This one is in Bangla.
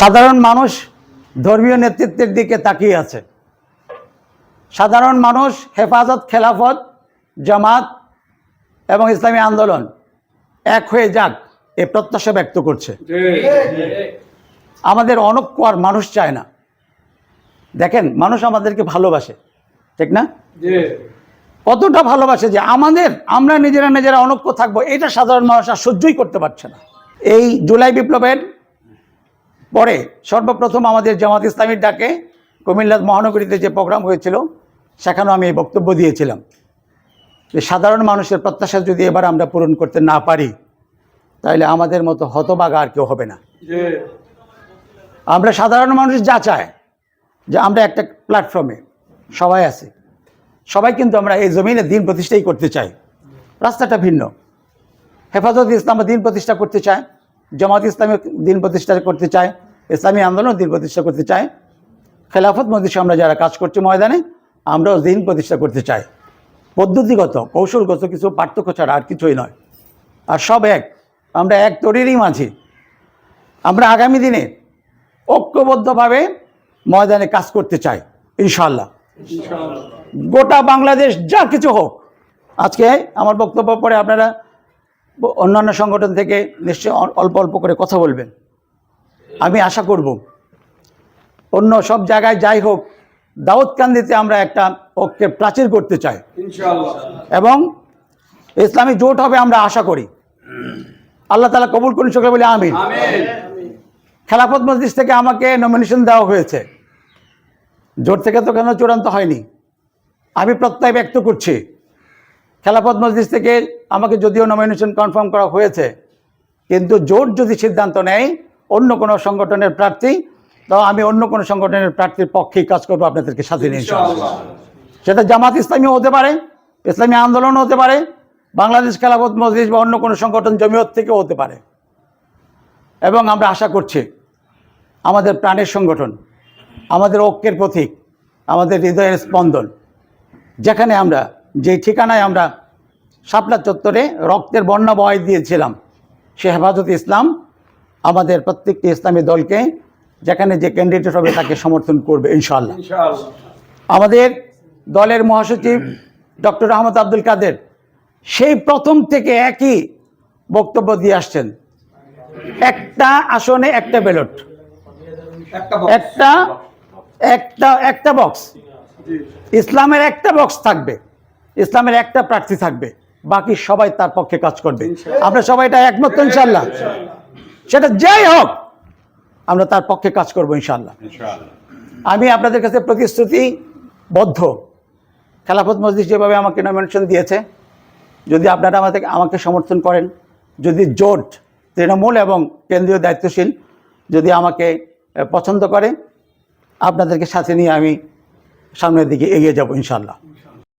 সাধারণ মানুষ ধর্মীয় নেতৃত্বের দিকে তাকিয়ে আছে। সাধারণ মানুষ হেফাজত, খেলাফত, জামাত এবং ইসলামী আন্দোলন এক হয়ে যাক, এ প্রত্যাশা ব্যক্ত করছে। আমাদের অনক্য আর মানুষ চায় না। দেখেন, মানুষ আমাদেরকে ভালোবাসে, ঠিক না? কতটা ভালোবাসে যে আমাদের, আমরা নিজেরা নিজেরা অনক্য থাকব, এটা সাধারণ মানুষ আর সহ্যই করতে পারছে না। এই জুলাই বিপ্লবের পরে সর্বপ্রথম আমাদের জামাত ইসলামীর ডাকে কুমিল্লা মহানগরীতে যে প্রোগ্রাম হয়েছিল সেখানেও আমি এই বক্তব্য দিয়েছিলাম যে সাধারণ মানুষের প্রত্যাশা যদি এবার আমরা পূরণ করতে না পারি তাহলে আমাদের মতো হতবাগা আর কেউ হবে না। আমরা সাধারণ মানুষ যা চায় যে আমরা একটা প্ল্যাটফর্মে সবাই আছে। সবাই কিন্তু আমরা এই জমিনে দিন প্রতিষ্ঠাই করতে চাই। রাস্তাটা ভিন্ন। হেফাজত ইসলাম দিন প্রতিষ্ঠা করতে চায় জামাত ইসলামী দিন প্রতিষ্ঠা করতে চায় ইসলামী আন্দোলন দিন প্রতিষ্ঠা করতে চায়। খেলাফত মজলিসে আমরা যারা কাজ করছি ময়দানে আমরাও দিন প্রতিষ্ঠা করতে চাই। পদ্ধতিগত কৌশলগত কিছু পার্থক্য ছাড়া আর কিছুই নয়। আর সব এক আমরা এক তরিরই মাঝি। আমরা আগামী দিনে ঐক্যবদ্ধভাবে ময়দানে কাজ করতে চাই ইনশাল্লাহ গোটা বাংলাদেশ যা কিছু হোক। আজকে আমার বক্তব্য পরে আপনারা অন্যান্য সংগঠন থেকে নিশ্চয়ই অল্প অল্প করে কথা বলবেন। আমি আশা করব। অন্য সব জায়গায় যাই হোক দাউদকান্দিতে আমরা একটা ঐক্যের প্রাচীর করতে চাই। এবং ইসলামী জোট হবে আমরা আশা করি। আল্লাহ তালা কবুল করুন সকলে বলে আমিন। খেলাফত মসজিদ থেকে আমাকে নমিনেশন দেওয়া হয়েছে। জোট থেকে তো কেন চূড়ান্ত হয়নি? আমি প্রত্যয় ব্যক্ত করছি। খেলাফত মসজিদ থেকে আমাকে যদিও নমিনেশন কনফার্ম করা হয়েছে কিন্তু জোট যদি সিদ্ধান্ত নেয় অন্য কোনো সংগঠনের প্রার্থী তো আমি অন্য কোনো সংগঠনের প্রার্থীর পক্ষেই কাজ করব আপনাদেরকে সাথে নিয়ে সেটা জামাত ইসলামীও হতে পারে ইসলামী আন্দোলন হতে পারে বাংলাদেশ খেলাফত মসজিদ বা অন্য কোনো সংগঠন জমিয়ত থেকেও হতে পারে। এবং আমরা আশা করছি আমাদের প্রাণের সংগঠন আমাদের ঐক্যের প্রতীক আমাদের হৃদয়ের স্পন্দন যেখানে আমরা যেই ঠিকানায় আমরা শাপলা চত্বরে রক্তের বন্যা বয় দিয়েছিলাম সে হেফাজত ইসলাম আমাদের প্রত্যেকটি ইসলামী দলকে যেখানে যে ক্যান্ডিডেট হবে তাকে সমর্থন করবে ইনশাল্লাহ আমাদের দলের মহাসচিব ডক্টর আহমদ আব্দুল কাদের সেই প্রথম থেকে একই বক্তব্য দিয়ে আসছেন। একটা আসনে একটা ব্যালট একটা একটা একটা বক্স ইসলামের একটা বক্স থাকবে। ইসলামের একটা প্রার্থী থাকবে। বাকি সবাই তার পক্ষে কাজ করবে। আমরা সবাই এটা একমত ইনশাল্লাহ সেটা যাই হোক আমরা তার পক্ষে কাজ করব ইনশাল্লাহ আমি আপনাদের কাছে প্রতিশ্রুতিবদ্ধ খেলাফত মসজিদ যেভাবে আমাকে নমিনেশন দিয়েছে যদি আপনারা আমাদের আমাকে সমর্থন করেন যদি জোট তৃণমূল এবং কেন্দ্রীয় দায়িত্বশীল যদি আমাকে পছন্দ করে আপনাদেরকে সাথে নিয়ে আমি সামনের দিকে এগিয়ে যাব ইনশাল্লাহ